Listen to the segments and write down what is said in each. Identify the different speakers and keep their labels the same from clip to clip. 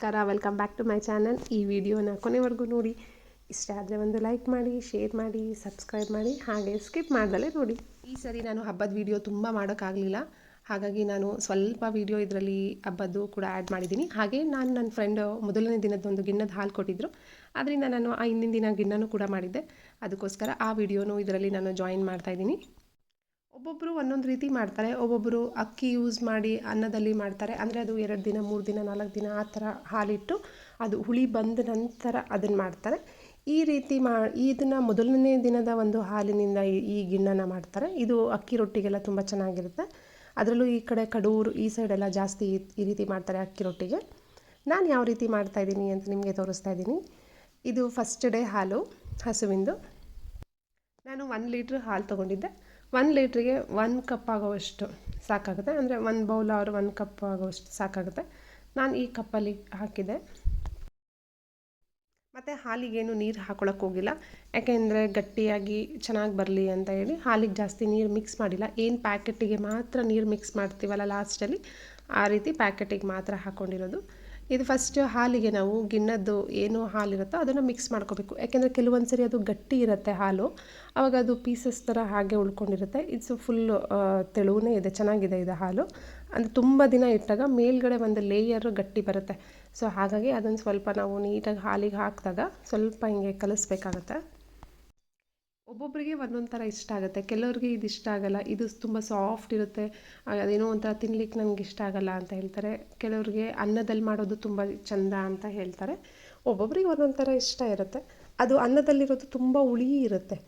Speaker 1: ನಮಸ್ಕಾರ welcome back to my channel ಈ ವಿಡಿಯೋನ ಕೊನೆವರೆಗೂ ನೋಡಿ. ಇಷ್ಟ ಆದರೆ ಒಂದು ಲೈಕ್ ಮಾಡಿ ಶೇರ್ ಮಾಡಿ ಸಬ್ಸ್ಕ್ರೈಬ್ ಮಾಡಿ, ಹಾಗೆ ಸ್ಕಿಪ್ ಮಾಡ್ದಲೇ ನೋಡಿ. ಈ ಸರಿ ನಾನು ಹಬ್ಬದ ವಿಡಿಯೋ ತುಂಬ ಮಾಡೋಕ್ಕಾಗಲಿಲ್ಲ. ಹಾಗಾಗಿ ನಾನು ಸ್ವಲ್ಪ ವಿಡಿಯೋ ಇದರಲ್ಲಿ ಹಬ್ಬದ್ದು ಕೂಡ ಆ್ಯಡ್ ಮಾಡಿದ್ದೀನಿ. ಹಾಗೆ ನಾನು ನನ್ನ ಫ್ರೆಂಡ್ ಮೊದಲನೇ ದಿನದ ಒಂದು ಗಿಣ್ಣದ ಹಾಲು ಕೊಟ್ಟಿದ್ದರು ಅದರಿಂದ ನಾನು ಆ ಹಿಂದಿನ ದಿನ ಗಿಣ್ಣನೂ ಕೂಡ ಮಾಡಿದ್ದೆ. ಅದಕ್ಕೋಸ್ಕರ ಆ ವಿಡಿಯೋನು ಇದರಲ್ಲಿ ನಾನು ಜಾಯಿನ್ ಮಾಡ್ತಾಯಿದ್ದೀನಿ ಒಬ್ಬೊಬ್ಬರು ಒಂದೊಂದು ರೀತಿ ಮಾಡ್ತಾರೆ. ಒಬ್ಬೊಬ್ಬರು ಅಕ್ಕಿ ಯೂಸ್ ಮಾಡಿ ಅನ್ನದಲ್ಲಿ ಮಾಡ್ತಾರೆ. ಅಂದರೆ ಅದು ಎರಡು ದಿನ, ಮೂರು ದಿನ, ನಾಲ್ಕು ದಿನ ಆ ಥರ ಹಾಲಿಟ್ಟು ಅದು ಹುಳಿ ಬಂದ ನಂತರ ಅದನ್ನು ಮಾಡ್ತಾರೆ. ಈ ರೀತಿ ಮಾ, ಇದನ್ನು ಮೊದಲನೇ ದಿನದ ಒಂದು ಹಾಲಿನಿಂದ ಈ- ಗಿಣ್ಣನ ಮಾಡ್ತಾರೆ. ಇದು ಅಕ್ಕಿ ರೊಟ್ಟಿಗೆಲ್ಲ ತುಂಬ ಚೆನ್ನಾಗಿರುತ್ತೆ. ಅದರಲ್ಲೂ ಈ ಕಡೆ ಕಡೂರು ಈ ಸೈಡೆಲ್ಲ ಜಾಸ್ತಿ ಈ- ರೀತಿ ಮಾಡ್ತಾರೆ ಅಕ್ಕಿ ರೊಟ್ಟಿಗೆ. ನಾನು ಯಾವ ರೀತಿ ಮಾಡ್ತಾಯಿದ್ದೀನಿ ಅಂತ ನಿಮಗೆ ತೋರಿಸ್ತಾ ಇದ್ದೀನಿ. ಇದು ಫಸ್ಟ್ ಡೇ ಹಾಲು, ಹಸುವಿಂದು. ನಾನು ಒನ್ ಲೀಟ್ರ್ ಹಾಲು ತೊಗೊಂಡಿದ್ದೆ. ಒನ್ ಲೀಟ್ರಿಗೆ ಒನ್ ಕಪ್ ಆಗೋವಷ್ಟು ಸಾಕಾಗುತ್ತೆ. ಅಂದರೆ ಒಂದು ಬೌಲ್ ಆರು ಒಂದು ಕಪ್ ಆಗೋವಷ್ಟು ಸಾಕಾಗುತ್ತೆ. ನಾನು ಈ ಕಪ್ಪಲ್ಲಿ ಹಾಕಿದೆ. ಮತ್ತು ಹಾಲಿಗೇನು ನೀರು ಹಾಕೊಳಕ್ಕೆ ಹೋಗಿಲ್ಲ. ಯಾಕೆಂದರೆ ಗಟ್ಟಿಯಾಗಿ ಚೆನ್ನಾಗಿ ಬರಲಿ ಅಂತ ಹೇಳಿ ಹಾಲಿಗೆ ಜಾಸ್ತಿ ನೀರು ಮಿಕ್ಸ್ ಮಾಡಿಲ್ಲ. ಏನು ಪ್ಯಾಕೆಟಿಗೆ ಮಾತ್ರ ನೀರು ಮಿಕ್ಸ್ ಮಾಡ್ತೀವಲ್ಲ ಲಾಸ್ಟಲ್ಲಿ ಆ ರೀತಿ ಪ್ಯಾಕೆಟಿಗೆ ಮಾತ್ರ ಹಾಕ್ಕೊಂಡಿರೋದು ಇದು ಫಸ್ಟ್ ಹಾಲಿಗೆ ನಾವು ಗಿಣ್ಣದ್ದು ಏನು ಹಾಲಿರುತ್ತೋ ಅದನ್ನು ಮಿಕ್ಸ್ ಮಾಡ್ಕೋಬೇಕು. ಯಾಕೆಂದರೆ ಕೆಲವೊಂದು ಸರಿ ಅದು ಗಟ್ಟಿ ಇರುತ್ತೆ ಹಾಲು. ಆವಾಗ ಅದು ಪೀಸಸ್ ಥರ ಹಾಗೆ ಉಳ್ಕೊಂಡಿರುತ್ತೆ. ಇದು ಫುಲ್ಲು ತೆಳುವೇ ಇದೆ, ಚೆನ್ನಾಗಿದೆ ಇದು ಹಾಲು. ಅಂದರೆ ತುಂಬ ದಿನ ಇಟ್ಟಾಗ ಮೇಲ್ಗಡೆ ಒಂದು ಲೇಯರ್ ಗಟ್ಟಿ ಬರುತ್ತೆ. ಸೊ ಹಾಗಾಗಿ ಅದನ್ನು ಸ್ವಲ್ಪ ನಾವು ನೀಟಾಗಿ ಹಾಲಿಗೆ ಹಾಕಿದಾಗ ಸ್ವಲ್ಪ ಹಿಂಗೆ ಕಲಿಸ್ಬೇಕಾಗತ್ತೆ. ಒಬ್ಬೊಬ್ಬರಿಗೆ ಒಂದೊಂದು ಥರ ಇಷ್ಟ ಆಗುತ್ತೆ. ಕೆಲವ್ರಿಗೆ ಇದು ಇಷ್ಟ ಆಗಲ್ಲ, ಇದು ತುಂಬ ಸಾಫ್ಟ್ ಇರುತ್ತೆ ಅದೇನೋ ಒಂಥರ ತಿನ್ಲಿಕ್ಕೆ ನನಗೆ ಇಷ್ಟ ಆಗಲ್ಲ ಅಂತ ಹೇಳ್ತಾರೆ. ಕೆಲವ್ರಿಗೆ ಅನ್ನದಲ್ಲಿ ಮಾಡೋದು ತುಂಬ ಚಂದ ಅಂತ ಹೇಳ್ತಾರೆ. ಒಬ್ಬೊಬ್ರಿಗೆ ಒಂದೊಂದು ಥರ ಇಷ್ಟ ಇರುತ್ತೆ. ಅದು ಅನ್ನದಲ್ಲಿರೋದು ತುಂಬ ಹುಳಿ ಇರುತ್ತೆ.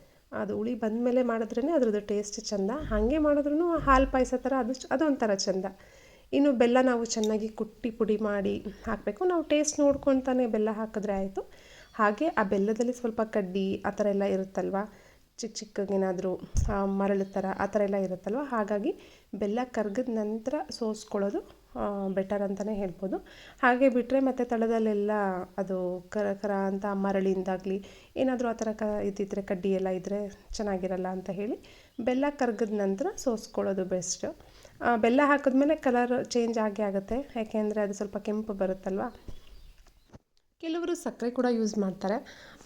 Speaker 1: ಅದು ಹುಳಿ ಬಂದಮೇಲೆ ಮಾಡಿದ್ರೇ ಅದ್ರದ್ದು ಟೇಸ್ಟ್ ಚಂದ. ಹಾಗೆ ಮಾಡಿದ್ರೂ ಹಾಲು ಪಾಯಸ ಥರ ಅದು ಅದೊಂಥರ ಚಂದ. ಇನ್ನು ಬೆಲ್ಲ ನಾವು ಚೆನ್ನಾಗಿ ಕುಟ್ಟಿ ಪುಡಿ ಮಾಡಿ ಹಾಕಬೇಕು. ನಾವು ಟೇಸ್ಟ್ ನೋಡ್ಕೊಳ್ತಾನೆ ಬೆಲ್ಲ ಹಾಕಿದ್ರೆ ಆಯಿತು. ಹಾಗೆ ಆ ಬೆಲ್ಲದಲ್ಲಿ ಸ್ವಲ್ಪ ಕಡ್ಡಿ ಆ ಥರ ಎಲ್ಲ ಇರುತ್ತಲ್ವ ಚಿಕ್ಕ ಚಿಕ್ಕಗೇನಾದರೂ ಮರಳು ಥರ, ಆ ಥರ ಎಲ್ಲ ಇರುತ್ತಲ್ವ? ಹಾಗಾಗಿ ಬೆಲ್ಲ ಕರ್ಗಿದ ನಂತರ ಸೋಸ್ಕೊಳ್ಳೋದು ಬೆಟರ್ ಅಂತಲೇ ಹೇಳ್ಬೋದು. ಹಾಗೆ ಬಿಟ್ಟರೆ ಮತ್ತು ತಳದಲ್ಲೆಲ್ಲ ಅದು ಕರ ಕರ ಅಂತ ಮರಳಿಂದಾಗಲಿ, ಏನಾದರೂ ಆ ಥರ ಕ ಇದ್ದಿದ್ದರೆ ಕಡ್ಡಿ ಎಲ್ಲ ಇದ್ದರೆ ಚೆನ್ನಾಗಿರಲ್ಲ ಅಂತ ಹೇಳಿ ಬೆಲ್ಲ ಕರ್ಗಿದ ನಂತರ ಸೋಸ್ಕೊಳ್ಳೋದು ಬೆಸ್ಟು. ಬೆಲ್ಲ ಹಾಕಿದ್ಮೇಲೆ ಕಲರ್ ಚೇಂಜ್ ಆಗೇ ಆಗುತ್ತೆ. ಯಾಕೆಂದರೆ ಅದು ಸ್ವಲ್ಪ ಕೆಂಪು ಬರುತ್ತಲ್ವ? ಕೆಲವರು ಸಕ್ಕರೆ ಕೂಡ ಯೂಸ್ ಮಾಡ್ತಾರೆ.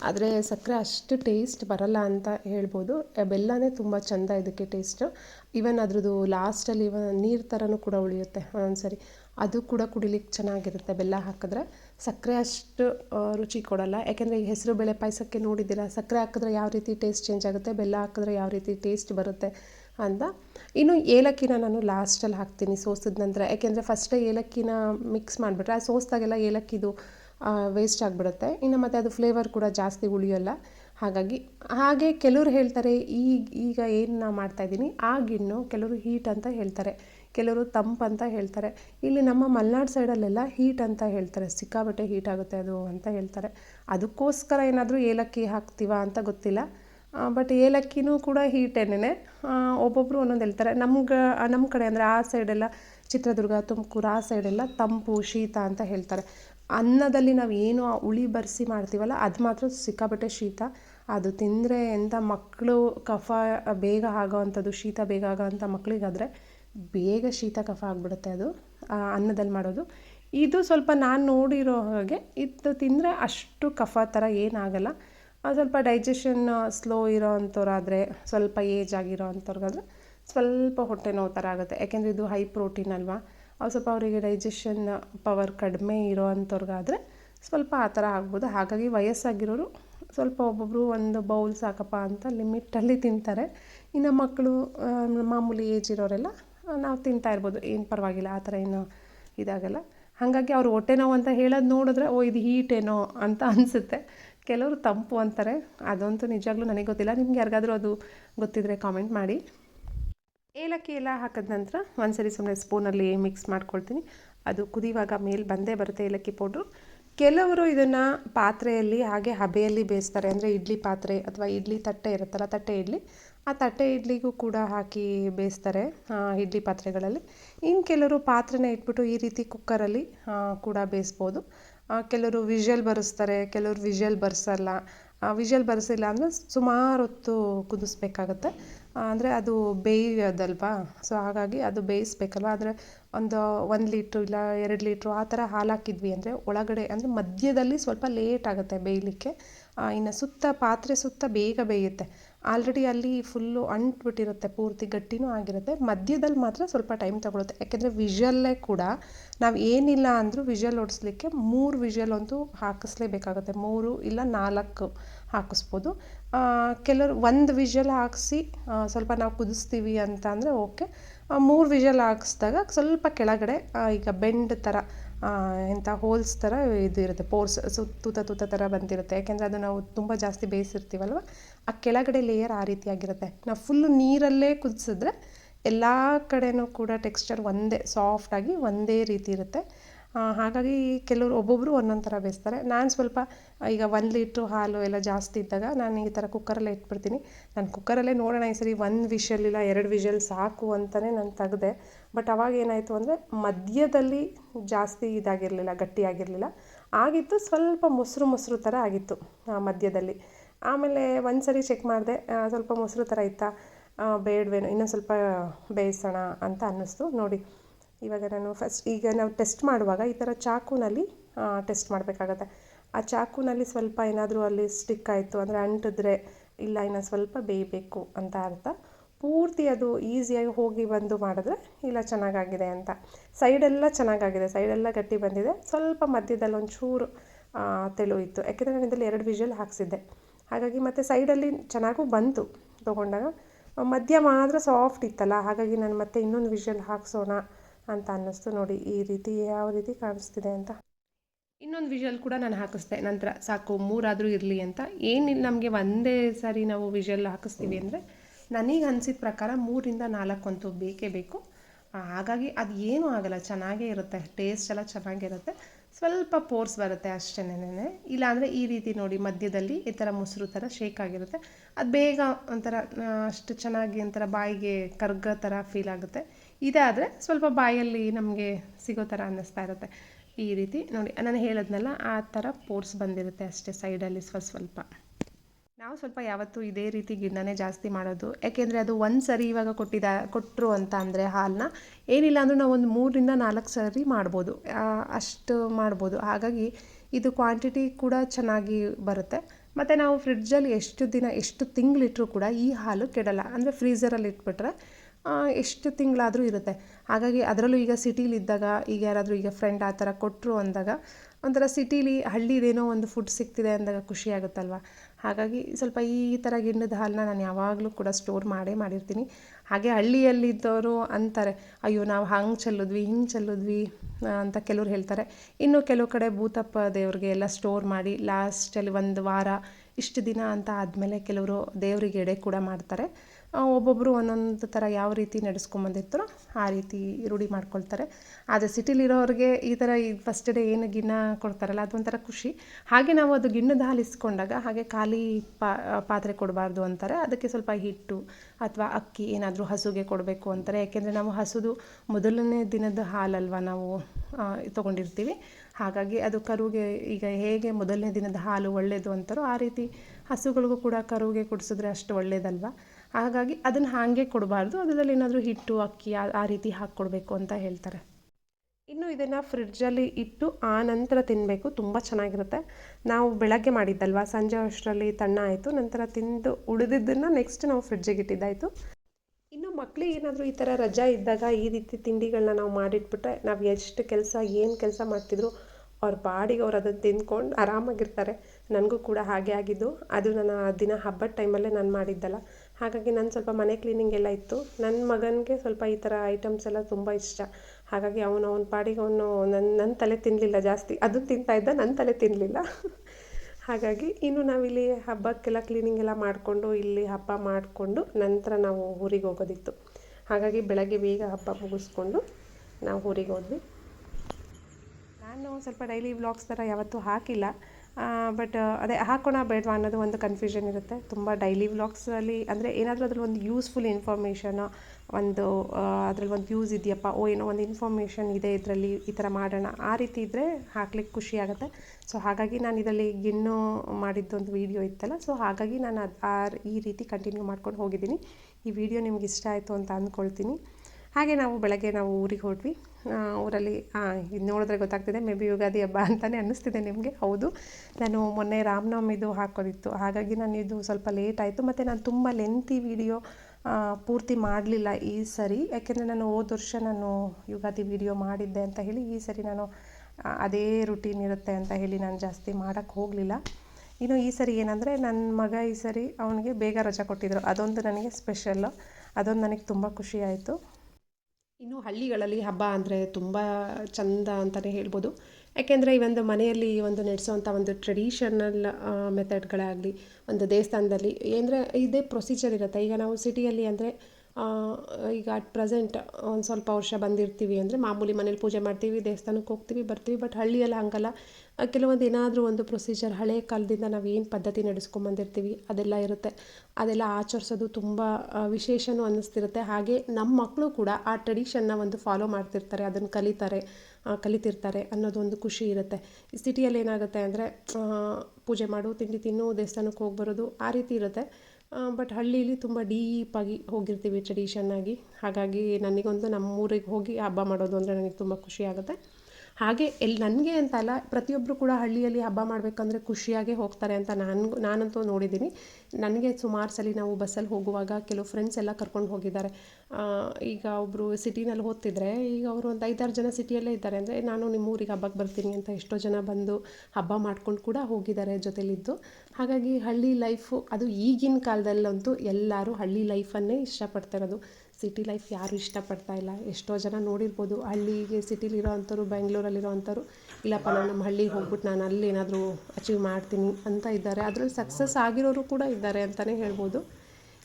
Speaker 1: ಆದರೆ ಸಕ್ಕರೆ ಅಷ್ಟು ಟೇಸ್ಟ್ ಬರಲ್ಲ ಅಂತ ಹೇಳ್ಬೋದು. ಬೆಲ್ಲನೇ ತುಂಬ ಚೆಂದ ಇದಕ್ಕೆ ಟೇಸ್ಟು ಈವನ್ ಅದ್ರದ್ದು ಲಾಸ್ಟಲ್ಲಿ ಇವ ನೀರು ಥರನೂ ಕೂಡ ಉಳಿಯುತ್ತೆ. ಒಂದೊಂದು ಸರಿ. ಅದು ಕೂಡ ಕುಡಿಲಿಕ್ಕೆ ಚೆನ್ನಾಗಿರುತ್ತೆ ಬೆಲ್ಲ ಹಾಕಿದ್ರೆ. ಸಕ್ಕರೆ ಅಷ್ಟು ರುಚಿ ಕೊಡಲ್ಲ. ಯಾಕೆಂದರೆ ಈ ಹೆಸರು ಬೇಳೆ ಪಾಯಸಕ್ಕೆ ನೋಡಿದ್ದೀರಾ? ಸಕ್ಕರೆ ಹಾಕಿದ್ರೆ ಯಾವ ರೀತಿ ಟೇಸ್ಟ್ ಚೇಂಜ್ ಆಗುತ್ತೆ? ಬೆಲ್ಲ ಹಾಕಿದ್ರೆ ಯಾವ ರೀತಿ ಟೇಸ್ಟ್ ಬರುತ್ತೆ ಅಂತ. ಇನ್ನು ಏಲಕ್ಕಿನ ನಾನು ಲಾಸ್ಟಲ್ಲಿ ಹಾಕ್ತೀನಿ ಸೋಸಿದ ನಂತರ. ಯಾಕೆಂದರೆ ಫಸ್ಟೇ ಏಲಕ್ಕಿನ ಮಿಕ್ಸ್ ಮಾಡಿಬಿಟ್ರೆ, ಆ ಸೋಸ್ದಾಗೆಲ್ಲ ಏಲಕ್ಕಿದು ವೇಸ್ಟ್ ಆಗಿಬಿಡುತ್ತೆ. ಇನ್ನು ಮತ್ತು ಅದು ಫ್ಲೇವರ್ ಕೂಡ ಜಾಸ್ತಿ ಉಳಿಯೋಲ್ಲ. ಹಾಗಾಗಿ, ಹಾಗೆ ಕೆಲವರು ಹೇಳ್ತಾರೆ ಈಗ ಈಗ ಏನು ನಾವು ಮಾಡ್ತಾಯಿದ್ದೀನಿ ಆ ಗಿಣ್ಣು ಕೆಲವರು ಹೀಟ್ ಅಂತ ಹೇಳ್ತಾರೆ. ಕೆಲವರು ತಂಪು ಅಂತ ಹೇಳ್ತಾರೆ. ಇಲ್ಲಿ ನಮ್ಮ ಮಲೆನಾಡು ಸೈಡಲ್ಲೆಲ್ಲ ಹೀಟ್ ಅಂತ ಹೇಳ್ತಾರೆ. ಸಿಕ್ಕಾಬಟ್ಟೆ ಹೀಟ್ ಆಗುತ್ತೆ ಅದು ಅಂತ ಹೇಳ್ತಾರೆ. ಅದಕ್ಕೋಸ್ಕರ ಏನಾದರೂ ಏಲಕ್ಕಿ ಹಾಕ್ತೀವಾ ಅಂತ ಗೊತ್ತಿಲ್ಲ. ಬಟ್ ಏಲಕ್ಕಿನೂ ಕೂಡ ಹೀಟೇನೆ ಒಬ್ಬೊಬ್ಬರು ಒಂದೊಂದು ಹೇಳ್ತಾರೆ. ನಮ್ಗೆ ನಮ್ಮ ಕಡೆ ಅಂದರೆ ಆ ಸೈಡೆಲ್ಲ ಚಿತ್ರದುರ್ಗ, ತುಮಕೂರು ಆ ಸೈಡೆಲ್ಲ ತಂಪು, ಶೀತ ಅಂತ ಹೇಳ್ತಾರೆ. ಅನ್ನದಲ್ಲಿ ನಾವು ಏನು ಉಳಿ ಬರೆಸಿ ಮಾಡ್ತೀವಲ್ಲ, ಅದು ಮಾತ್ರ ಸಿಕ್ಕಾಪಟ್ಟೆ ಶೀತ. ಅದು ತಿಂದರೆ ಎಂಥ ಮಕ್ಕಳು ಕಫ ಬೇಗ ಆಗೋವಂಥದ್ದು, ಶೀತ ಬೇಗ ಆಗೋವಂಥ ಮಕ್ಕಳಿಗಾದರೆ ಬೇಗ ಶೀತ ಕಫ ಆಗಿಬಿಡುತ್ತೆ ಅದು ಅನ್ನದಲ್ಲಿ ಮಾಡೋದು. ಇದು ಸ್ವಲ್ಪ ನಾನು ನೋಡಿರೋ ಹಾಗೆ, ಇದು ತಿಂದರೆ ಅಷ್ಟು ಕಫ ಥರ ಏನಾಗಲ್ಲ. ಸ್ವಲ್ಪ ಡೈಜೆಷನ್ ಸ್ಲೋ ಇರೋ ಅಂಥವ್ರಾದರೆ ಸ್ವಲ್ಪ ಏಜ್ ಆಗಿರೋ ಅಂಥವ್ರಿಗಾದ್ರೆ ಸ್ವಲ್ಪ ಹೊಟ್ಟೆ ನೋವು ಥರ ಆಗುತ್ತೆ. ಯಾಕೆಂದರೆ ಇದು ಹೈ ಪ್ರೋಟೀನ್ ಅಲ್ವಾ? ಸ್ವಲ್ಪ ಅವರಿಗೆ ಡೈಜೆಷನ್ ಪವರ್ ಕಡಿಮೆ ಇರೋ ಅಂಥವ್ರಿಗಾದರೆ ಸ್ವಲ್ಪ ಆ ಥರ ಆಗ್ಬೋದು. ಹಾಗಾಗಿ ವಯಸ್ಸಾಗಿರೋರು ಸ್ವಲ್ಪ ಒಬ್ಬೊಬ್ಬರು ಒಂದು ಬೌಲ್ ಸಾಕಪ್ಪ ಅಂತ ಲಿಮಿಟಲ್ಲಿ ತಿಂತಾರೆ. ಇನ್ನು ಮಕ್ಕಳು ಮಾಮೂಲಿ ಏಜ್ ಇರೋರೆಲ್ಲ ನಾವು ತಿಂತಾ ಇರ್ಬೋದು. ಏನು ಪರವಾಗಿಲ್ಲ, ಆ ಥರ ಏನು ಇದಾಗಲ್ಲ. ಹಾಗಾಗಿ ಅವ್ರು ಹೊಟ್ಟೆ ನೋವು ಅಂತ ಹೇಳೋದು ನೋಡಿದ್ರೆ, ಓ, ಇದು ಹೀಟೇನೋ ಅಂತ ಅನಿಸುತ್ತೆ. ಕೆಲವರು ತಂಪು ಅಂತಾರೆ. ಅದಂತೂ ನಿಜಾಗ್ಲೂ ನನಗೆ ಗೊತ್ತಿಲ್ಲ. ನಿಮ್ಗೆ ಯಾರಿಗಾದರೂ ಅದು ಗೊತ್ತಿದ್ರೆ ಕಾಮೆಂಟ್ ಮಾಡಿ. ಏಲಕ್ಕಿ ಎಲ್ಲ ಹಾಕಿದ ನಂತರ ಒಂದ್ಸರಿ ಸುಮ್ಮನೆ ಸ್ಪೂನಲ್ಲಿ ಮಿಕ್ಸ್ ಮಾಡ್ಕೊಳ್ತೀನಿ. ಅದು ಕುದಿಯುವಾಗ ಮೇಲೆ ಬಂದೇ ಬರುತ್ತೆ ಏಲಕ್ಕಿ ಪೌಡ್ರು. ಕೆಲವರು ಇದನ್ನು ಪಾತ್ರೆಯಲ್ಲಿ, ಹಾಗೆ ಹಬೆಯಲ್ಲಿ ಬೇಯಿಸ್ತಾರೆ. ಅಂದರೆ ಇಡ್ಲಿ ಪಾತ್ರೆ ಅಥವಾ ಇಡ್ಲಿ ತಟ್ಟೆ ಇರುತ್ತಲ್ಲ, ತಟ್ಟೆ ಇಡ್ಲಿ, ಆ ತಟ್ಟೆ ಇಡ್ಲಿಗೂ ಕೂಡ ಹಾಕಿ ಬೇಯಿಸ್ತಾರೆ ಇಡ್ಲಿ ಪಾತ್ರೆಗಳಲ್ಲಿ. ಇನ್ನು ಕೆಲವರು ಪಾತ್ರೆನ ಇಟ್ಬಿಟ್ಟು ಈ ರೀತಿ ಕುಕ್ಕರಲ್ಲಿ ಕೂಡ ಬೇಯಿಸ್ಬೋದು. ಕೆಲವರು ವಿಷಲ್ ಬರೆಸ್ತಾರೆ, ಕೆಲವರು ವಿಷಲ್ ಬರ್ಸಲ್ಲ. ವಿಷಲ್ ಬರೆಸಿಲ್ಲ ಅಂದರೆ ಸುಮಾರು ಹೊತ್ತು ಕುದಿಸ್ಬೇಕಾಗತ್ತೆ. ಅಂದರೆ ಅದು ಬೇಯೋದಲ್ವಾ ಸೊ ಹಾಗಾಗಿ ಅದು ಬೇಯಿಸ್ಬೇಕಲ್ವ? ಆದರೆ ಒಂದು ಒಂದು ಲೀಟ್ರು ಇಲ್ಲ ಎರಡು ಲೀಟ್ರು ಆ ಥರ ಹಾಲು ಹಾಕಿದ್ವಿ ಅಂದರೆ ಒಳಗಡೆ, ಅಂದರೆ ಮಧ್ಯದಲ್ಲಿ ಸ್ವಲ್ಪ ಲೇಟ್ ಆಗುತ್ತೆ ಬೇಯಲಿಕ್ಕೆ. ಇನ್ನು ಸುತ್ತ ಪಾತ್ರೆ ಸುತ್ತ ಬೇಗ ಬೇಯುತ್ತೆ. ಆಲ್ರೆಡಿ ಅಲ್ಲಿ ಫುಲ್ಲು ಅಂಟ್ಬಿಟ್ಟಿರುತ್ತೆ, ಪೂರ್ತಿ ಗಟ್ಟಿನೂ ಆಗಿರುತ್ತೆ. ಮಧ್ಯದಲ್ಲಿ ಮಾತ್ರ ಸ್ವಲ್ಪ ಟೈಮ್ ತಗೊಳುತ್ತೆ. ಯಾಕೆಂದರೆ ವಿಷಲ್ಲೇ ಕೂಡ ನಾವು ಏನಿಲ್ಲ ಅಂದರೂ ವಿಷಲ್ ಓಡಿಸ್ಲಿಕ್ಕೆ ಮೂರು ವಿಷಲ್ ಅಂತೂ ಹಾಕಿಸ್ಲೇಬೇಕಾಗುತ್ತೆ. ಮೂರು ಇಲ್ಲ ನಾಲ್ಕು. ಹಾಕಿಸ್ಬೋದು. ಕೆಲವರು ಒಂದು ವಿಷಲ್ ಹಾಕಿಸಿ ಸ್ವಲ್ಪ ನಾವು ಕುದಿಸ್ತೀವಿ ಅಂತ ಅಂದರೆ ಓಕೆ. ಮೂರು ವಿಷಲ್ ಹಾಕಿಸ್ದಾಗ ಸ್ವಲ್ಪ ಕೆಳಗಡೆ ಈಗ ಬೆಂಡ್ ಥರ ಎಂಥ ಹೋಲ್ಸ್ ಥರ ಇದು ಇರುತ್ತೆ ಪೋರ್ಸ್ ಸು, ತೂತ ತೂತ ಥರ ಬಂದಿರುತ್ತೆ. ಯಾಕೆಂದರೆ ಅದು ನಾವು ತುಂಬ ಜಾಸ್ತಿ ಬೇಯಿಸಿರ್ತೀವಲ್ವ, ಆ ಕೆಳಗಡೆ ಲೇಯರ್ ಆ ರೀತಿಯಾಗಿರುತ್ತೆ. ನಾವು ಫುಲ್ಲು ನೀರಲ್ಲೇ ಕುದಿಸಿದ್ರೆ ಎಲ್ಲ ಕಡೆಯೂ ಕೂಡ ಟೆಕ್ಸ್ಚರ್ ಒಂದೇ ಸಾಫ್ಟಾಗಿ ಒಂದೇ ರೀತಿ ಇರುತ್ತೆ. ಹಾಗಾಗಿ ಕೆಲವರು ಒಬ್ಬೊಬ್ಬರು ಒಂದೊಂದು ಥರ ಬೇಯಿಸ್ತಾರೆ. ನಾನು ಸ್ವಲ್ಪ ಈಗ ಒಂದು ಲೀಟ್ರು ಹಾಲು ಎಲ್ಲ ಜಾಸ್ತಿ ಇದ್ದಾಗ ನಾನು ಈ ಥರ ಕುಕ್ಕರಲ್ಲೇ ಇಟ್ಬಿಡ್ತೀನಿ. ನಾನು ಕುಕ್ಕರಲ್ಲೇ ನೋಡೋಣ ಈ ಸರಿ ಒಂದು ವಿಷಲ್ ಇಲ್ಲ, ಎರಡು ವಿಷಲ್ ಸಾಕು ಅಂತಲೇ ನಾನು ತೆಗ್ದೆ. ಬಟ್ ಅವಾಗ ಏನಾಯಿತು ಅಂದರೆ ಮಧ್ಯದಲ್ಲಿ ಜಾಸ್ತಿ ಇದಾಗಿರಲಿಲ್ಲ, ಗಟ್ಟಿಯಾಗಿರಲಿಲ್ಲ. ಆಗಿತ್ತು, ಸ್ವಲ್ಪ ಮೊಸರು ಮೊಸರು ಥರ ಆಗಿತ್ತು ಮಧ್ಯದಲ್ಲಿ. ಆಮೇಲೆ ಒಂದು ಸರಿ ಚೆಕ್ ಮಾಡಿದೆ ಸ್ವಲ್ಪ ಮೊಸರು ಥರ ಇತ್ತಾ? ಬೇಡವೇನೋ, ಇನ್ನೊಂದು ಸ್ವಲ್ಪ ಬೇಯಿಸೋಣ ಅಂತ ಅನ್ನಿಸ್ತು. ನೋಡಿ ಇವಾಗ ನಾನು ಫಸ್ಟ್ ಈಗ ನಾವು ಟೆಸ್ಟ್ ಮಾಡುವಾಗ ಈ ಥರ ಚಾಕುನಲ್ಲಿ ಟೆಸ್ಟ್ ಮಾಡಬೇಕಾಗತ್ತೆ. ಆ ಚಾಕುನಲ್ಲಿ ಸ್ವಲ್ಪ ಏನಾದರೂ ಅಲ್ಲಿ ಸ್ಟಿಕ್ ಆಯಿತು ಅಂದರೆ ಅಂಟಿದ್ರೆ ಇಲ್ಲ, ಇನ್ನು ಸ್ವಲ್ಪ ಬೇಯಬೇಕು ಅಂತ ಅರ್ಥ. ಪೂರ್ತಿ ಅದು ಈಸಿಯಾಗಿ ಹೋಗಿ ಬಂದು ಮಾಡಿದ್ರೆ ಇಲ್ಲ, ಚೆನ್ನಾಗಾಗಿದೆ ಅಂತ. ಸೈಡೆಲ್ಲ ಚೆನ್ನಾಗಾಗಿದೆ ಸೈಡೆಲ್ಲ ಗಟ್ಟಿ ಬಂದಿದೆ. ಸ್ವಲ್ಪ ಮಧ್ಯದಲ್ಲಿ ಒಂಚೂರು ತೆಳು ಇತ್ತು ಯಾಕೆಂದರೆ ನಾನು ಇದರಲ್ಲಿ ಎರಡು ವಿಷಲ್ ಹಾಕ್ಸಿದ್ದೆ. ಹಾಗಾಗಿ ಮತ್ತು ಸೈಡಲ್ಲಿ ಚೆನ್ನಾಗೂ ಬಂತು ತೊಗೊಂಡಾಗ. ಮಧ್ಯ ಮಾತ್ರ ಸಾಫ್ಟ್ ಇತ್ತಲ್ಲ, ಹಾಗಾಗಿ ನಾನು ಮತ್ತೆ ಇನ್ನೊಂದು ವಿಷಲ್ ಹಾಕ್ಸೋಣ ಅಂತ ಅನ್ನಿಸ್ತು. ನೋಡಿ, ಈ ರೀತಿ ಯಾವ ರೀತಿ ಕಾಣಿಸ್ತಿದೆ ಅಂತ. ಇನ್ನೊಂದು ವಿಷಲ್ ಕೂಡ ನಾನು ಹಾಕಿಸ್ದೆ. ನಂತರ ಸಾಕು, ಮೂರಾದರೂ ಇರಲಿ ಅಂತ. ಏನಿಲ್ಲ ನಮಗೆ ಒಂದೇ ಸಾರಿ ನಾವು ವಿಷಲ್ ಹಾಕಿಸ್ತೀವಿ ಅಂದರೆ, ನನಗೆ ಅನಿಸಿದ ಪ್ರಕಾರ ಮೂರಿಂದ ನಾಲ್ಕಂತೂ ಬೇಕೇ ಬೇಕು. ಹಾಗಾಗಿ ಅದು ಏನೂ ಆಗೋಲ್ಲ. ಚೆನ್ನಾಗೇ ಇರುತ್ತೆ. ಟೇಸ್ಟ್ ಎಲ್ಲ ಚೆನ್ನಾಗಿರುತ್ತೆ. ಸ್ವಲ್ಪ ಪೋರ್ಸ್ ಬರುತ್ತೆ ಅಷ್ಟೇನೆ ಇಲ್ಲಾಂದರೆ ಈ ರೀತಿ ನೋಡಿ, ಮಧ್ಯದಲ್ಲಿ ಈ ಥರ ಮೊಸರು ಥರ ಶೇಕ್ ಆಗಿರುತ್ತೆ. ಅದು ಬೇಗ ಒಂಥರ ಅಷ್ಟು ಚೆನ್ನಾಗಿ ಒಂಥರ ಬಾಯಿಗೆ ಕರ್ಗ ಥರ ಫೀಲ್ ಆಗುತ್ತೆ. ಇದಾದರೆ ಸ್ವಲ್ಪ ಬಾಯಲ್ಲಿ ನಮಗೆ ಸಿಗೋ ಥರ ಅನ್ನಿಸ್ತಾ ಇರುತ್ತೆ. ಈ ರೀತಿ ನೋಡಿ, ನಾನು ಹೇಳಿದ್ನಲ್ಲ, ಆ ಥರ ಪೋರ್ಸ್ ಬಂದಿರುತ್ತೆ ಅಷ್ಟೇ ಸೈಡಲ್ಲಿ ಸ್ವಲ್ಪ ಸ್ವಲ್ಪ. ನಾವು ಸ್ವಲ್ಪ ಯಾವತ್ತೂ ಇದೇ ರೀತಿ ಗಿಡನೇ ಜಾಸ್ತಿ ಮಾಡೋದು. ಯಾಕೆಂದರೆ ಅದು ಒಂದು ಸರಿ ಇವಾಗ ಕೊಟ್ಟಿದ ಕೊಟ್ಟರು ಅಂತ ಅಂದರೆ ಹಾಲನ್ನ ಏನಿಲ್ಲ ಅಂದರೂ ನಾವು ಒಂದು ಮೂರರಿಂದ ನಾಲ್ಕು ಸರಿ ಮಾಡ್ಬೋದು. ಅಷ್ಟು ಮಾಡ್ಬೋದು. ಹಾಗಾಗಿ ಇದು ಕ್ವಾಂಟಿಟಿ ಕೂಡ ಚೆನ್ನಾಗಿ ಬರುತ್ತೆ. ಮತ್ತು ನಾವು ಫ್ರಿಡ್ಜಲ್ಲಿ ಎಷ್ಟು ದಿನ, ಎಷ್ಟು ತಿಂಗಳಿಟ್ಟರೂ ಕೂಡ ಈ ಹಾಲು ಕೆಡಲ್ಲ. ಅಂದರೆ ಫ್ರೀಝರಲ್ಲಿ ಇಟ್ಬಿಟ್ರೆ ಎಷ್ಟು ತಿಂಗಳಾದರೂ ಇರುತ್ತೆ. ಹಾಗಾಗಿ ಅದರಲ್ಲೂ ಈಗ ಸಿಟೀಲಿದ್ದಾಗ, ಈಗ ಯಾರಾದರೂ ಈಗ ಫ್ರೆಂಡ್ ಆ ಥರ ಕೊಟ್ಟರು ಅಂದಾಗ, ಒಂಥರ ಸಿಟೀಲಿ ಹಳ್ಳಿದೇನೋ ಒಂದು ಫುಡ್ ಸಿಗ್ತಿದೆ ಅಂದಾಗ ಖುಷಿ ಆಗುತ್ತಲ್ವ? ಹಾಗಾಗಿ ಸ್ವಲ್ಪ ಈ ಥರ ಗಿಣ್ಣದ ಹಾಲನ್ನ ನಾನು ಯಾವಾಗಲೂ ಕೂಡ ಸ್ಟೋರ್ ಮಾಡೇ ಮಾಡಿರ್ತೀನಿ. ಹಾಗೆ ಹಳ್ಳಿಯಲ್ಲಿದ್ದವರು ಅಂತಾರೆ, ಅಯ್ಯೋ, ನಾವು ಹಂಗೆ ಚೆಲ್ಲಿದ್ವಿ, ಹಿಂಗೆ ಚೆಲ್ಲಿದ್ವಿ ಅಂತ ಕೆಲವ್ರು ಹೇಳ್ತಾರೆ. ಇನ್ನು ಕೆಲವು ಕಡೆ ಭೂತಪ್ಪ ದೇವ್ರಿಗೆ ಎಲ್ಲ ಸ್ಟೋರ್ ಮಾಡಿ ಲಾಸ್ಟಲ್ಲಿ ಒಂದು ವಾರ, ಇಷ್ಟು ದಿನ ಅಂತ ಆದಮೇಲೆ ಕೆಲವರು ದೇವರಿಗೆ ಎಡೆ ಕೂಡ ಮಾಡ್ತಾರೆ. ಒಬ್ಬೊಬ್ಬರು ಒಂದೊಂದು ಥರ ಯಾವ ರೀತಿ ನಡೆಸ್ಕೊಂಬಂದಿರ್ತಾರೋ ಆ ರೀತಿ ರೂಢಿ ಮಾಡ್ಕೊಳ್ತಾರೆ. ಆದರೆ ಸಿಟಿಲಿರೋರಿಗೆ ಈ ಥರ ಈ ಫಸ್ಟ್ ಡೇ ಏನು ಗಿಣ್ಣ ಕೊಡ್ತಾರಲ್ಲ, ಅದೊಂಥರ ಖುಷಿ. ಹಾಗೆ ನಾವು ಅದು ಗಿಣ್ಣದ ಹಾಲಿಸ್ಕೊಂಡಾಗ ಹಾಗೆ ಖಾಲಿ ಪಾತ್ರೆ ಕೊಡಬಾರ್ದು ಅಂತಾರೆ. ಅದಕ್ಕೆ ಸ್ವಲ್ಪ ಹಿಟ್ಟು ಅಥವಾ ಅಕ್ಕಿ ಏನಾದರೂ ಹಸುಗೆ ಕೊಡಬೇಕು ಅಂತಾರೆ. ಯಾಕೆಂದರೆ ನಾವು ಹಸುದು ಮೊದಲನೇ ದಿನದ ಹಾಲಲ್ವ ನಾವು ತೊಗೊಂಡಿರ್ತೀವಿ. ಹಾಗಾಗಿ ಅದು ಕರುಗೆ ಈಗ ಹೇಗೆ ಮೊದಲನೇ ದಿನದ ಹಾಲು ಒಳ್ಳೆಯದು ಅಂತಾರೋ ಆ ರೀತಿ ಹಸುಗಳಿಗೂ ಕೂಡ ಕರುಗೆ ಕುಡಿಸಿದ್ರೆ ಅಷ್ಟು ಒಳ್ಳೇದಲ್ವ. ಹಾಗಾಗಿ ಅದನ್ನು ಹಾಗೆ ಕೊಡಬಾರ್ದು. ಅದರಲ್ಲಿ ಏನಾದರೂ ಹಿಟ್ಟು, ಅಕ್ಕಿ ಆ ರೀತಿ ಹಾಕ್ಕೊಡ್ಬೇಕು ಅಂತ ಹೇಳ್ತಾರೆ. ಇನ್ನು ಇದನ್ನು ಫ್ರಿಡ್ಜಲ್ಲಿ ಇಟ್ಟು ಆ ನಂತರ ತಿನ್ನಬೇಕು ತುಂಬ ಚೆನ್ನಾಗಿರುತ್ತೆ. ನಾವು ಬೆಳಗ್ಗೆ ಮಾಡಿದ್ದಲ್ವ? ಸಂಜೆ ಅಷ್ಟರಲ್ಲಿ ತಣ್ಣ ಆಯಿತು. ನಂತರ ತಿಂದು ಉಳಿದಿದ್ದನ್ನು ನೆಕ್ಸ್ಟ್ ನಾವು ಫ್ರಿಡ್ಜಿಗೆ ಇಟ್ಟಿದ್ದಾಯಿತು. ಇನ್ನು ಮಕ್ಕಳಿಗೆ ಏನಾದರೂ ಈ ಥರ ರಜಾ ಇದ್ದಾಗ ಈ ರೀತಿ ತಿಂಡಿಗಳನ್ನ ನಾವು ಮಾಡಿಟ್ಬಿಟ್ರೆ ನಾವು ಎಷ್ಟು ಕೆಲಸ, ಏನು ಕೆಲಸ ಮಾಡ್ತಿದ್ರು ಅವ್ರ ಬಾಡಿಗೆ ಅವ್ರು ಅದನ್ನು ತಿಂದ್ಕೊಂಡು ಆರಾಮಾಗಿರ್ತಾರೆ. ನನಗೂ ಕೂಡ ಹಾಗೆ ಆಗಿದ್ದು. ಅದು ನನ್ನ ದಿನ ಹಬ್ಬದ ಟೈಮಲ್ಲೇ ನಾನು ಮಾಡಿದ್ದಲ್ಲ. ಹಾಗಾಗಿ ನಾನು ಸ್ವಲ್ಪ ಮನೆ ಕ್ಲೀನಿಂಗ್ ಎಲ್ಲ ಇತ್ತು. ನನ್ನ ಮಗನಿಗೆ ಸ್ವಲ್ಪ ಈ ಥರ ಐಟಮ್ಸ್ ಎಲ್ಲ ತುಂಬ ಇಷ್ಟ. ಹಾಗಾಗಿ ಅವನು, ಅವನ ಪಾಡಿಗೆ ಅವನು ನನ್ನ ನನ್ನ ತಲೆ ತಿನ್ನಲಿಲ್ಲ ಜಾಸ್ತಿ. ಅದನ್ನು ತಿಂತಾಯಿದ್ದ ನನ್ನ ತಲೆ ತಿನ್ನಲಿಲ್ಲ ಹಾಗಾಗಿ ಇನ್ನು ನಾವಿಲ್ಲಿ ಹಬ್ಬಕ್ಕೆಲ್ಲ ಕ್ಲೀನಿಂಗ್ ಎಲ್ಲ ಮಾಡಿಕೊಂಡು ಇಲ್ಲಿ ಹಬ್ಬ ಮಾಡಿಕೊಂಡು ನಂತರ ನಾವು ಊರಿಗೆ ಹೋಗೋದಿತ್ತು. ಹಾಗಾಗಿ ಬೆಳಗ್ಗೆ ಬೇಗ ಹಬ್ಬ ಮುಗಿಸ್ಕೊಂಡು ನಾವು ಊರಿಗೆ ಹೋದ್ವಿ. ನಾನು ಸ್ವಲ್ಪ ಡೈಲಿ ವ್ಲಾಗ್ಸ್ ಥರ ಯಾವತ್ತೂ ಹಾಕಿಲ್ಲ. ಬಟ್ ಅದೇ ಹಾಕೋಣ ಬೇಡವಾ ಅನ್ನೋದು ಒಂದು ಕನ್ಫ್ಯೂಷನ್ ಇರುತ್ತೆ. ತುಂಬ ಡೈಲಿ ವ್ಲಾಗ್ಸಲ್ಲಿ ಅಂದರೆ ಏನಾದರೂ ಅದ್ರಲ್ಲಿ ಒಂದು ಯೂಸ್ಫುಲ್ ಇನ್ಫಾರ್ಮೇಷನ್ ಒಂದು ಅದ್ರಲ್ಲಿ ಒಂದು ಯೂಸ್ ಇದೆಯಪ್ಪ, ಓ, ಏನೋ ಒಂದು ಇನ್ಫಾರ್ಮೇಷನ್ ಇದೆ ಇದರಲ್ಲಿ, ಈ ಥರ ಮಾಡೋಣ, ಆ ರೀತಿ ಇದ್ದರೆ ಹಾಕ್ಲಿಕ್ಕೆ ಖುಷಿ ಆಗುತ್ತೆ. ಸೊ ಹಾಗಾಗಿ ನಾನು ಇದರಲ್ಲಿ ಗಿಣ್ಣು ಮಾಡಿದ್ದೊಂದು ವೀಡಿಯೋ ಇತ್ತಲ್ಲ ಸೊ ಹಾಗಾಗಿ ನಾನು ಅದು, ಆ, ಈ ರೀತಿ ಕಂಟಿನ್ಯೂ ಮಾಡ್ಕೊಂಡು ಹೋಗಿದ್ದೀನಿ. ಈ ವಿಡಿಯೋ ನಿಮ್ಗೆ ಇಷ್ಟ ಆಯಿತು ಅಂತ ಅಂದ್ಕೊಳ್ತೀನಿ. ಹಾಗೆ ನಾವು ಬೆಳಗ್ಗೆ ನಾವು ಊರಿಗೆ ಹೊರಟ್ವಿ ಊರಲ್ಲಿ ಇದು ನೋಡಿದ್ರೆ ಗೊತ್ತಾಗ್ತಿದೆ, ಮೇ ಬಿ ಯುಗಾದಿ ಹಬ್ಬ ಅಂತಲೇ ಅನ್ನಿಸ್ತಿದೆ ನಿಮಗೆ. ಹೌದು. ನಾನು ಮೊನ್ನೆ ರಾಮನವಮಿದು ಹಾಕೋದಿತ್ತು ಹಾಗಾಗಿ ನಾನು ಇದು ಸ್ವಲ್ಪ ಲೇಟ್ ಆಯಿತು. ಮತ್ತು ನಾನು ತುಂಬ ಲೆಂತಿ ವಿಡಿಯೋ ಪೂರ್ತಿ ಮಾಡಲಿಲ್ಲ ಈ ಸರಿ. ಯಾಕೆಂದರೆ ನಾನು ಹೋದ ವರ್ಷ ನಾನು ಯುಗಾದಿ ವಿಡಿಯೋ ಮಾಡಿದ್ದೆ ಅಂತ ಹೇಳಿ ಈ ಸರಿ ನಾನು ಅದೇ ರುಟೀನ್ ಇರುತ್ತೆ ಅಂತ ಹೇಳಿ ನಾನು ಜಾಸ್ತಿ ಮಾಡೋಕ್ಕೆ ಹೋಗಲಿಲ್ಲ. ಇನ್ನು ಈ ಸರಿ ಏನಂದರೆ ನನ್ನ ಮಗ ಈ ಸರಿ ಅವನಿಗೆ ಬೇಗ ರಜೆ ಕೊಟ್ಟಿದ್ದರು ಅದೊಂದು ನನಗೆ ಸ್ಪೆಷಲ್ಲು ಅದೊಂದು ನನಗೆ ತುಂಬ ಖುಷಿ ಆಯಿತು. ಇನ್ನು ಹಳ್ಳಿಗಳಲ್ಲಿ ಹಬ್ಬ ಅಂದರೆ ತುಂಬ ಚಂದ ಅಂತಲೇ ಹೇಳ್ಬೋದು. ಯಾಕೆಂದರೆ ಈ ಒಂದು ಮನೆಯಲ್ಲಿ ಒಂದು ನಡೆಸೋವಂಥ ಒಂದು ಟ್ರೆಡಿಷನಲ್ ಮೆಥಡ್ಗಳಾಗಲಿ ಒಂದು ದೇವಸ್ಥಾನದಲ್ಲಿ ಅಂದರೆ ಇದೇ ಪ್ರೊಸೀಜರ್ ಇರುತ್ತೆ. ಈಗ ನಾವು ಸಿಟಿಯಲ್ಲಿ ಅಂದರೆ ಈಗ ಅಟ್ ಪ್ರೆಸೆಂಟ್ ಒಂದು ಸ್ವಲ್ಪ ವರ್ಷ ಬಂದಿರ್ತೀವಿ ಅಂದರೆ ಮಾಮೂಲಿ ಮನೇಲಿ ಪೂಜೆ ಮಾಡ್ತೀವಿ ದೇವಸ್ಥಾನಕ್ಕೆ ಹೋಗ್ತೀವಿ, ಬರ್ತೀವಿ ಬಟ್ ಹಳ್ಳಿಯಲ್ಲಿ ಹಂಗಲ್ಲ. ಕೆಲವೊಂದು ಏನಾದರೂ ಒಂದು ಪ್ರೊಸೀಜರ್ ಹಳೆ ಕಾಲದಿಂದ ನಾವು ಏನು ಪದ್ಧತಿ ನಡೆಸ್ಕೊಂಬಂದಿರ್ತೀವಿ ಅದೆಲ್ಲ ಇರುತ್ತೆ. ಅದೆಲ್ಲ ಆಚರಿಸೋದು ತುಂಬ ವಿಶೇಷವೂ ವಿಶೇಷನೂ ಅನ್ನಿಸ್ತಿರುತ್ತೆ ಹಾಗೆ ನಮ್ಮ ಮಕ್ಕಳು ಕೂಡ ಆ ಟ್ರೆಡಿಷನ್ನ ಒಂದು ಫಾಲೋ ಮಾಡ್ತಿರ್ತಾರೆ ಅದನ್ನು ಕಲಿತಾರೆ ಕಲಿತಿರ್ತಾರೆ ಅನ್ನೋದು ಒಂದು ಖುಷಿ ಇರುತ್ತೆ. ಸಿಟಿಯಲ್ಲಿ ಏನಾಗುತ್ತೆ ಅಂದರೆ ಪೂಜೆ ಮಾಡು, ತಿಂಡಿ ತಿನ್ನು ದೇವಸ್ಥಾನಕ್ಕೆ ಹೋಗಿ ಬರೋದು ಆ ರೀತಿ ಇರುತ್ತೆ. ಬಟ್ ಹಳ್ಳಿಲಿ ತುಂಬ ಡೀಪಾಗಿ ಹೋಗಿರ್ತೀವಿ ಟ್ರೆಡಿಷನ್ನಾಗಿ ಹಾಗಾಗಿ ನನಗೊಂದು ನಮ್ಮೂರಿಗೆ ಹೋಗಿ ಹಬ್ಬ ಮಾಡೋದು ಅಂದರೆ ನನಗೆ ತುಂಬ ಖುಷಿ ಆಗುತ್ತೆ. ಹಾಗೆ ಎಲ್ಲಿ ನನಗೆ ಅಂತ ಅಲ್ಲ ಪ್ರತಿಯೊಬ್ಬರು ಕೂಡ ಹಳ್ಳಿಯಲ್ಲಿ ಹಬ್ಬ ಮಾಡಬೇಕಂದ್ರೆ ಖುಷಿಯಾಗಿ ಹೋಗ್ತಾರೆ ಅಂತ ನಾನು, ನಾನಂತೂ ನೋಡಿದ್ದೀನಿ. ನನಗೆ ಸುಮಾರು ಸಲ ನಾವು ಬಸ್ಸಲ್ಲಿ ಹೋಗುವಾಗ ಕೆಲವು ಫ್ರೆಂಡ್ಸ್ ಎಲ್ಲ ಕರ್ಕೊಂಡು ಹೋಗಿದ್ದಾರೆ. ಈಗ ಒಬ್ಬರು ಸಿಟಿನಲ್ಲಿ ಓದ್ತಿದ್ರೆ, ಈಗ ಅವರು ಒಂದು ಐದಾರು ಜನ ಸಿಟಿಯಲ್ಲೇ ಇದ್ದಾರೆ ಅಂದರೆ, ನಾನು ನಿಮ್ಮ ಊರಿಗೆ ಹಬ್ಬಕ್ಕೆ ಬರ್ತೀನಿ ಅಂತ ಎಷ್ಟೋ ಜನ ಬಂದು ಹಬ್ಬ ಮಾಡ್ಕೊಂಡು ಕೂಡ ಹೋಗಿದ್ದಾರೆ ಜೊತೆಲಿದ್ದು. ಹಾಗಾಗಿ ಹಳ್ಳಿ ಲೈಫು ಅದು ಈಗಿನ ಕಾಲದಲ್ಲಂತೂ ಎಲ್ಲರೂ ಹಳ್ಳಿ ಲೈಫನ್ನೇ ಇಷ್ಟಪಡ್ತಾ ಇರೋದು ಸಿಟಿ ಲೈಫ್ ಯಾರು ಇಷ್ಟಪಡ್ತಾ ಇಲ್ಲ. ಎಷ್ಟೋ ಜನ ನೋಡಿರ್ಬೋದು ಹಳ್ಳಿಗೆ ಸಿಟಿಲಿರೋ ಅಂಥವ್ರು, ಬೆಂಗಳೂರಲ್ಲಿರೋ ಅಂಥವ್ರು, ಇಲ್ಲಪ್ಪ ನಾನು ನಮ್ಮ ಹಳ್ಳಿಗೆ ಹೋಗ್ಬಿಟ್ಟು ನಾನು ಅಲ್ಲಿ ಏನಾದರೂ ಅಚೀವ್ ಮಾಡ್ತೀನಿ ಅಂತ ಇದ್ದಾರೆ. ಅದರಲ್ಲಿ ಸಕ್ಸಸ್ ಆಗಿರೋರು ಕೂಡ ಇದ್ದಾರೆ ಅಂತಲೇ ಹೇಳ್ಬೋದು.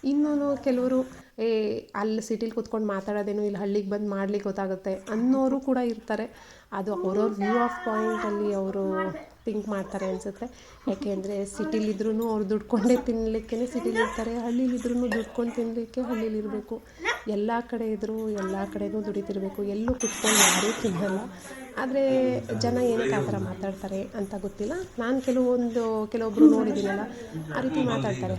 Speaker 1: ಇನ್ನೂ ಕೆಲವರು, ಏ, ಅಲ್ಲಿ ಸಿಟಿಲಿ ಕೂತ್ಕೊಂಡು ಮಾತಾಡೋದೇನು ಇಲ್ಲಿ, ಹಳ್ಳಿಗೆ ಬಂದು ಮಾಡ್ಲಿಕ್ಕೆ ಗೊತ್ತಾಗುತ್ತೆ ಅನ್ನೋರು ಕೂಡ ಇರ್ತಾರೆ. ಅದು ಅವ್ರವ್ರ ವ್ಯೂ ಆಫ್ ಪಾಯಿಂಟಲ್ಲಿ ಅವರು ಥಿಂಕ್ ಮಾಡ್ತಾರೆ ಅನಿಸುತ್ತೆ. ಯಾಕೆಂದರೆ ಸಿಟಿಲಿದ್ರೂ ಅವ್ರು ದುಡ್ಕೊಂಡೇ ತಿನ್ನಲಿಕ್ಕೆ ಸಿಟಿಲಿರ್ತಾರೆ ಹಳ್ಳಿಲಿದ್ರೂ ದುಡ್ಕೊಂಡು ತಿನ್ನಲಿಕ್ಕೆ ಹಳ್ಳಿಲಿರಬೇಕು ಎಲ್ಲ ಕಡೆ ಇದ್ದರೂ ಎಲ್ಲ ಕಡೆನೂ ದುಡಿತಿರಬೇಕು. ಎಲ್ಲೂ ಕುತ್ಕೊಂಡು ಯಾರೂ ತಿನ್ನಲ್ಲ. ಆದರೆ ಜನ ಏನಕ್ಕೆ ಆ ಥರ ಮಾತಾಡ್ತಾರೆ ಅಂತ ಗೊತ್ತಿಲ್ಲ. ನಾನು ಕೆಲವೊಂದು ಕೆಲವೊಬ್ಬರು ನೋಡಿದ್ದೀನಲ್ಲ, ಆ ರೀತಿ ಮಾತಾಡ್ತಾರೆ.